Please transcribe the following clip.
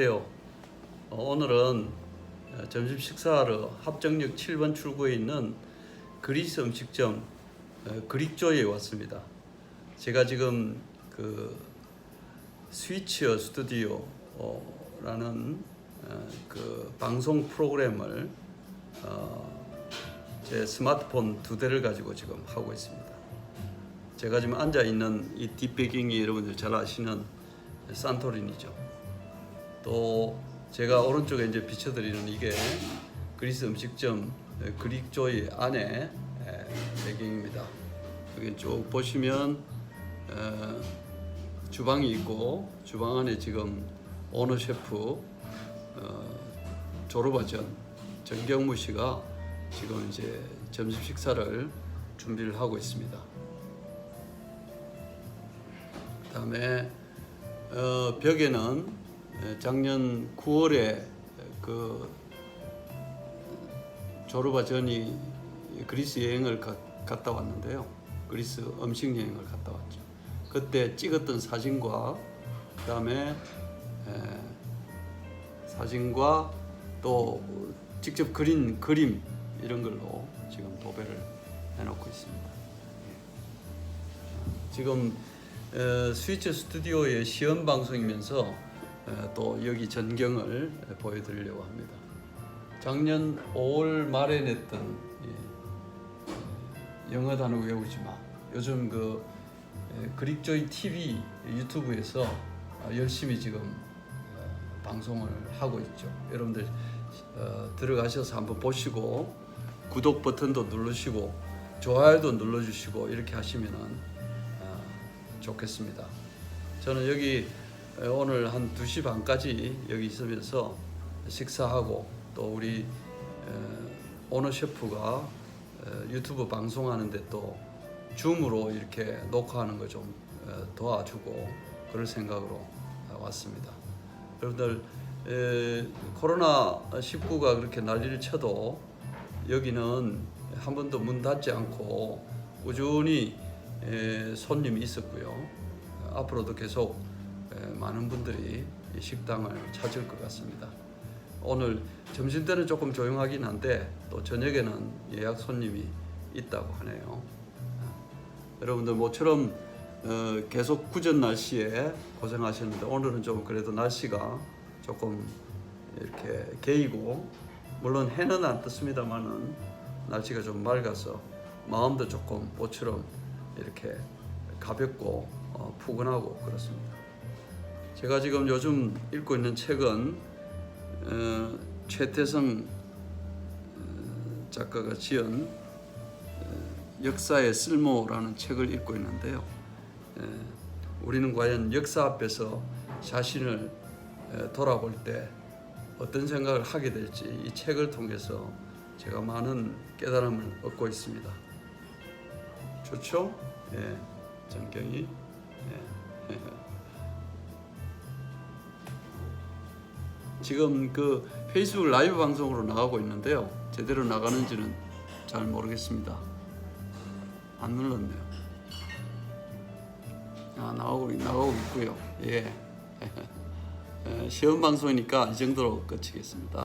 안녕하세요. 어, 오늘은 어, 점심 식사하러 합정역 7번 출구에 있는 그리스 음식점 어, 그릭조이에 왔습니다. 제가 지금 그 스위치어 스튜디오라는 어, 그 방송 프로그램을 어, 제 스마트폰 두 대를 가지고 지금 하고 있습니다. 제가 지금 앉아 있는 이 뒷배경이 여러분들 잘 아시는 산토린이죠. 또 제가 오른쪽에 이제 비춰드리는 이게 그리스 음식점 에, 그릭조이 안에 에, 배경입니다. 여기 쭉 보시면 에, 주방이 있고 주방 안에 지금 오너 셰프 어, 조르바 전 정경무 씨가 지금 이제 점심 식사를 준비를 하고 있습니다. 그다음에 어, 벽에는 에, 작년 9월에 그 조르바 전이 그리스 여행을 가- 갔다 왔는데요. 그리스 음식 여행을 갔다 왔죠. 그때 찍었던 사진과 그다음에 에, 사진과 또 직접 그린 그림 이런 걸로 지금 도배를 해놓고 있습니다. 예. 지금 어, 스위치 스튜디오의 시연 방송이면서 어, 또 여기 전경을 보여드리려고 합니다. 작년 5월 말에 냈던 예, 영어 단어 외우지 마. 요즘 그 에, 그릭조이 TV 유튜브에서 어, 열심히 지금 어, 방송을 하고 있죠. 여러분들 어, 들어가셔서 한번 보시고 구독 버튼도 누르시고 좋아요도 눌러주시고 이렇게 하시면은 어, 좋겠습니다. 저는 여기 에, 오늘 한 2시 반까지 여기 있으면서 식사하고 또 우리 에, 오너 셰프가 에, 유튜브 방송하는데 또 줌으로 이렇게 녹화하는 거 좀 도와주고 그럴 생각으로 어, 왔습니다. 여러분들 에, 코로나 19가 그렇게 난리를 쳐도 여기는 한 번도 문 닫지 않고 꾸준히 에, 손님이 있었고요. 앞으로도 계속 에, 많은 분들이 이 식당을 찾을 것 같습니다. 오늘 점심 때는 조금 조용하긴 한데 또 저녁에는 예약 손님이 있다고 하네요. 여러분들 모처럼 어, 계속 굳은 날씨에 고생하셨는데 오늘은 좀 그래도 날씨가 조금 이렇게 개이고 물론 해는 안 떴습니다만은 날씨가 좀 맑아서 마음도 조금 모처럼 이렇게 가볍고 어, 푸근하고 그렇습니다. 제가 지금 요즘 읽고 있는 책은 어, 최태성 어, 작가가 지은 어, 역사의 쓸모라는 책을 읽고 있는데요. 에, 우리는 과연 역사 앞에서 자신을 에, 돌아볼 때 어떤 생각을 하게 될지 이 책을 통해서 제가 많은 깨달음을 얻고 있습니다. 좋죠? 예, 전경이. 예. 지금 그 페이스북 라이브 방송으로 나가고 있는데요. 제대로 나가는지는 잘 모르겠습니다. 안 눌렀네요. 아, 나오고 나가고 있고요. 예. 에, 시험 방송이니까 이 정도로 끝이겠습니다.